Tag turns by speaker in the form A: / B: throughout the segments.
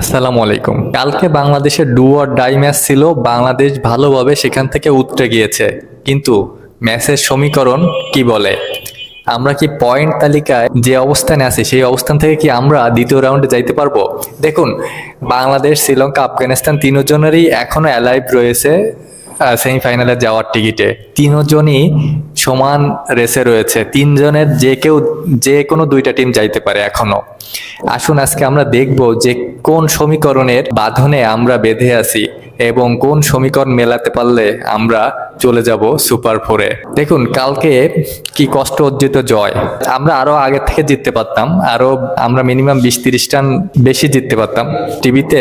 A: আসসালামু আলাইকুম। কালকে বাংলাদেশের ডু অর ডাই ম্যাচ ছিল, বাংলাদেশ ভালোভাবে সেখান থেকে উতরে গিয়েছে। কিন্তু ম্যাচের সমীকরণ কি বলে? আমরা কি পয়েন্ট তালিকায় যে অবস্থানে আছি, সেই অবস্থান থেকে কি আমরা দ্বিতীয় রাউন্ডে যাইতে পারব? দেখুন, বাংলাদেশ, শ্রীলঙ্কা, আফগানিস্তান তিনজনেরই এখনও অ্যালাইভ রয়েছে সেমিফাইনালে যাওয়ার টিকিটে তিনজনই সমান রেসে রয়েছে। তিনজনের যে কেউ, যে কোনো দুইটা টিম যাইতে পারে এখনও। আসুন আজকে আমরা দেখব যে কোন সমীকরণের বাঁধনে আমরা বেঁধে আছি এবং কোন সমীকরণ মেলাতে পারলে আমরা চলে যাব সুপার ফোরে। দেখুন, কালকে কি কষ্ট অর্জিত জয়। আমরা আরও আগে থেকে জিততে পারতাম, আরও আমরা মিনিমাম বিশ তিরিশ রান বেশি জিততে পারতাম। টিভিতে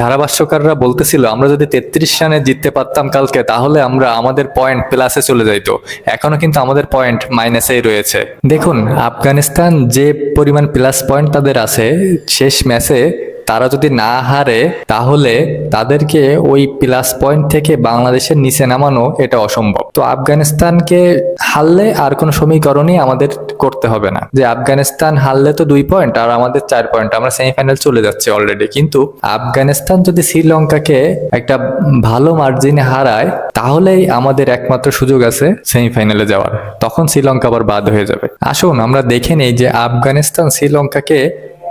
A: ধারাভাষ্যকাররা বলতেছিল, আমরা যদি তেত্রিশ রানে জিততে পারতাম কালকে, তাহলে আমরা আমাদের পয়েন্ট প্লাসে চলে যাইতো। এখনও কিন্তু আমাদের পয়েন্ট মাইনাসেই রয়েছে। দেখুন, আফগানিস্তান যে পরিমাণ প্লাস পয়েন্ট তাদের আছে, শেষ ম্যাচে তারা যদি না হারে, তাহলে তাদেরকে ওই প্লাস পয়েন্ট থেকে বাংলাদেশের নিচে নামানো এটা অসম্ভব। তো আফগানিস্তানকে হারলে আর কোনো সমীকরণই আমাদের করতে হবে না। যে আফগানিস্তান হারলে তো দুই পয়েন্ট আর আমাদের চার পয়েন্ট আমরা সেমিফাইনাল চলে যাচ্ছে অলরেডি কিন্তু আফগানিস্তান যদি শ্রীলঙ্কাকে একটা ভালো মার্জিনে হারায়, তাহলেই আমাদের একমাত্র সুযোগ আছে সেমিফাইনালে যাওয়ার। তখন শ্রীলঙ্কা আবার বাদ হয়ে যাবে। আসুন আমরা দেখে নেই যে আফগানিস্তান শ্রীলঙ্কাকে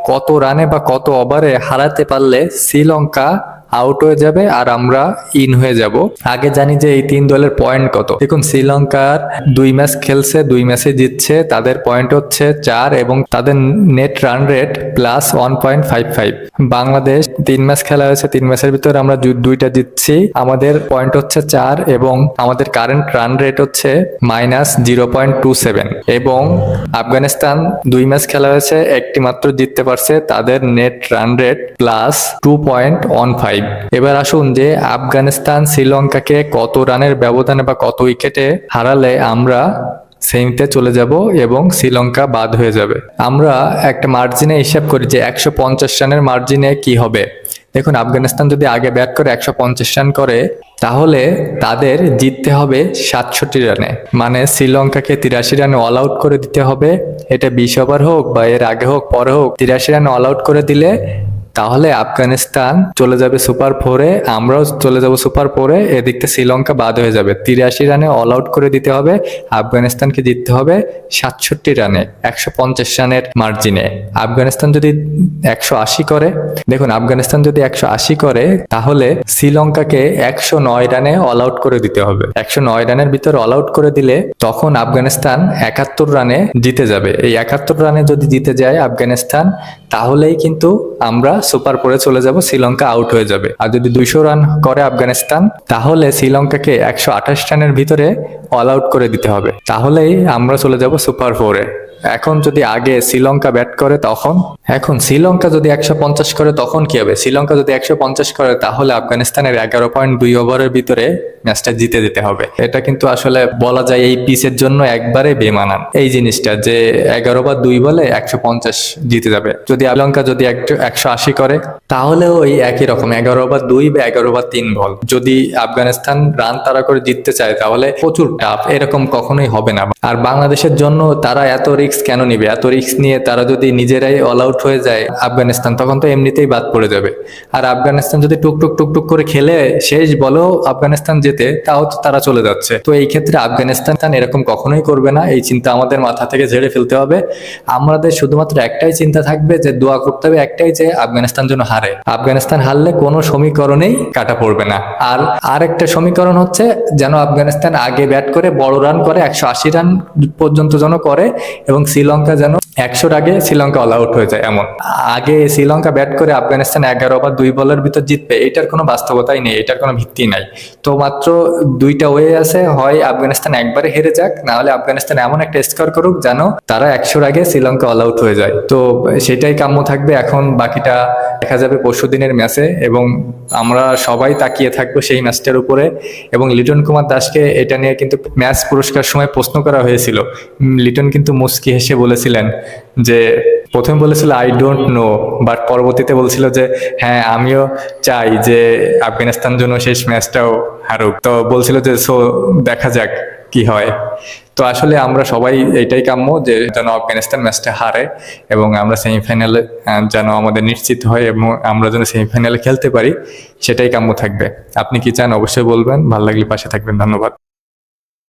A: কত রানে বা কত ওভারে হারাতে পারলে শ্রীলঙ্কা আউট হয়ে যাবে আর আমরা ইন হয়ে যাব। আগে জানি যে এই তিন দলের পয়েন্ট কত। দেখুন, শ্রীলঙ্কার দুই ম্যাচ খেলছে, দুই ম্যাচে জিতছে। তাদের পয়েন্ট হচ্ছে চার এবং তাদের net run rate plus one point five five Bangladesh তিন ম্যাচ খেলা হয়েছে, তিন ম্যাচের ভিতরে আমরা দুইটা জিতছি। আমাদের পয়েন্ট হচ্ছে চার এবং আমাদের কারেন্ট রান রেট হচ্ছে minus zero point two seven এবং আফগানিস্তান দুই ম্যাচ খেলা হয়েছে, একটি মাত্র জিততে পারছে। তাদের net run rate plus two point one five এবার আসুন যে আফগানিস্তান শ্রীলঙ্কাকে কত রানের ব্যবধানে বা কত উইকেটে হারালে আমরা সেমিতে চলে যাব এবং শ্রীলঙ্কা বাদ হয়ে যাবে। আমরা একটা মার্জিনে হিসাব করি যে একশো পঞ্চাশ রানের মার্জিনে কি হবে। দেখুন, আফগানিস্তান যদি আগে ব্যাট করে একশো পঞ্চাশ রান করে, তাহলে তাদের জিততে হবে সাতষট্টি রানে। মানে শ্রীলঙ্কাকে তিরাশি রানে অল আউট করে দিতে হবে। এটা বিশ ওভার হোক বা এর আগে হোক, পরে হোক, তিরাশি রানে অল আউট করে দিলে তাহলে আফগানিস্তান চলে যাবে সুপার ফোরে, আমরাও চলে যাব সুপার ফোরে এদিক থেকে শ্রীলঙ্কা বাদ হয়ে যাবে। তিরাশি রানে অল আউট করে দিতে হবে, আফগানিস্তানকে জিততে হবে সাতষট্টি রানে, একশো পঞ্চাশ রানের মার্জিনে আফগানিস্তান যদি একশো আশি করে, দেখুন আফগানিস্তান যদি একশো আশি করে, তাহলে শ্রীলঙ্কাকে একশো নয় রানে অল আউট করে দিতে হবে। একশো নয় রানের ভিতরে অল আউট করে দিলে তখন আফগানিস্তান একাত্তর রানে জিতে যাবে। এই একাত্তর রানে যদি জিতে যায় আফগানিস্তান, তাহলেই কিন্তু আমরা সুপার পরে চলে যাব, শ্রীলঙ্কা আউট হয়ে যাবে। আর যদি দুইশো রান করে আফগানিস্তান, তাহলে শ্রীলঙ্কাকে একশো আঠাশ রানের ভিতরে অল আউট করে দিতে হবে। তাহলেই আমরা চলে যাব সুপার ফোরে এখন যদি আগে শ্রীলঙ্কা ব্যাট করে তখন? এখন শ্রীলঙ্কা যদি একশো পঞ্চাশ করে, তখন কি হবে? শ্রীলঙ্কা যদি একশো পঞ্চাশ করে, তাহলে আফগানিস্তানের এগারো পয়েন্ট দুই ওভারের ভিতরে ম্যাচটা জিতে দিতে হবে। এটা কিন্তু আসলে বলা যায় এই পিচের জন্য একবারে বেমানান। এই জিনিসটা যে এগারো বা দুই বলে একশো পঞ্চাশ জিতে যাবে। যদি শ্রীলঙ্কা যদি একশো আশি করে, তাহলেও ওই একই রকম, এগারো বা দুই বা এগারো বা তিন বল। যদি আফগানিস্তান রান তারা করে জিততে চায়, তাহলে প্রচুর টাফ এরকম কখনোই হবে না। আর বাংলাদেশের জন্য তারা এত রিস্ক কেন নিবে? এত রিস্ক নিয়ে তারা যদি নিজেরাই অল আউট হয়ে যায় আফগানিস্তান, তখন তো এমনিতেই বাদ পড়ে যাবে। আর আফগানিস্তান যদি টুক টুক টুক টুক করে খেলে শেষ বলেও আফগানিস্তান যেতে, তাও তারা চলে যাচ্ছে। তো এই ক্ষেত্রে আফগানিস্তান এরকম কখনোই করবে না। এই চিন্তা আমাদের মাথা থেকে ঝেড়ে ফেলতে হবে। আমাদের শুধুমাত্র একটাই চিন্তা থাকবে যে দোয়া করতে হবে একটাই যে আফগানিস্তান যেন হারে। আফগানিস্তান হারলে কোনো সমীকরণেই কাটা পড়বে না। আর আরেকটা সমীকরণ হচ্ছে যেন আফগানিস্তান আগে ব্যাট করে, বড় রান করে, একশো আশি রান পর্যন্ত যেন করে এবং শ্রীলঙ্কা যেন একশোর আগে শ্রীলঙ্কা অল আউট হয়ে যায় এমন। আগে শ্রীলঙ্কা ব্যাট করে আফগানিস্তান এগারো বা দুই বলের ভিতর জিতবে, এটার কোনো বাস্তবতাই নেই, এটার কোনো ভিত্তি নাই। তো মাত্র দুইটা ওয়ে আছে, হয় আফগানিস্তান একবারে হেরে যাক, না হলে আফগানিস্তান এমন একটা স্কোর করুক যেন তারা একশোর আগে শ্রীলঙ্কা অল আউট হয়ে যায়। তো সেটাই কাম্য থাকবে, এখন বাকিটা দেখা যাবে পরশু দিনের ম্যাচে এবং আমরা সবাই তাকিয়ে থাকব সেই ম্যাচটার উপরে এবং লিটন কুমার দাসকে এটা নিয়ে কিন্তু ম্যাচ পুরস্কার সময় প্রশ্ন করা হয়েছিল। লিটন কিন্তু মুস্কি হেসে বলেছিলেন যে, প্রথমে বলেছিল আই ডোন্ট নো বাট পরবর্তীতে বলছিল যে হ্যাঁ আমিও চাই যে, আফগানিস্তান জন্য শেষ ম্যাচটাও হারুক। তো বলছিল যে সো দেখা যাক। কি হয়? তো আসলে আমরা সবাই এটাই কাম্য যে যেন আফগানিস্তান ম্যাচটা হারে এবং আমরা সেমিফাইনালে যেন আমাদের নিশ্চিত হয় এবং আমরা যেন সেমিফাইনালে খেলতে পারি, সেটাই কাম্য থাকবে। আপনি কি চান? অবশ্যই বলবেন। ভালো লাগলে পাশে থাকবেন। ধন্যবাদ।